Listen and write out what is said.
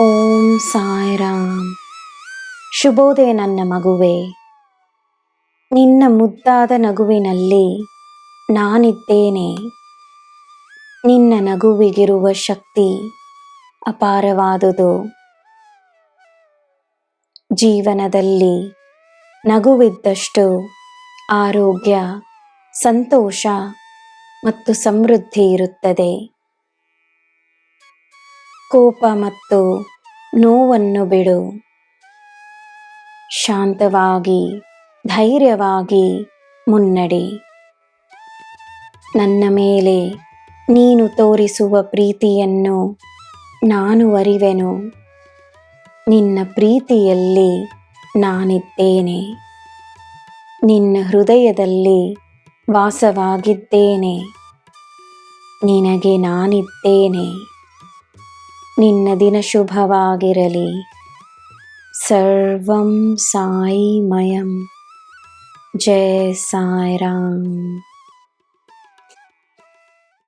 ಓಂ ಸಾಯಿರಾಮ್. ಶುಭೋದಯ ನನ್ನ ಮಗುವೆ. ನಿನ್ನ ಮುದ್ದಾದ ನಗುವಿನಲ್ಲಿ ನಾನಿದ್ದೇನೆ. ನಿನ್ನ ನಗುವಿಗಿರುವ ಶಕ್ತಿ ಅಪಾರವಾದುದು. ಜೀವನದಲ್ಲಿ ನಗುವಿದ್ದಷ್ಟು ಆರೋಗ್ಯ, ಸಂತೋಷ ಮತ್ತು ಸಮೃದ್ಧಿ ಇರುತ್ತದೆ. ಕೋಪ ಮತ್ತು ನೋವನ್ನು ಬಿಡು. ಶಾಂತವಾಗಿ, ಧೈರ್ಯವಾಗಿ ಮುನ್ನಡೆ. ನನ್ನ ಮೇಲೆ ನೀನು ತೋರಿಸುವ ಪ್ರೀತಿಯನ್ನು ನಾನು ಅರಿವೆನು. ನಿನ್ನ ಪ್ರೀತಿಯಲ್ಲಿ ನಾನಿದ್ದೇನೆ. ನಿನ್ನ ಹೃದಯದಲ್ಲಿ ವಾಸವಾಗಿದ್ದೇನೆ. ನಿನಗೆ ನಾನಿದ್ದೇನೆ. ನಿನ್ನ ದಿನ ಶುಭವಾಗಿರಲಿ ಸರ್ವಂ ಸಾಯಿಮಯಂ ಜಯ ಸಾಯಿರಾಮ್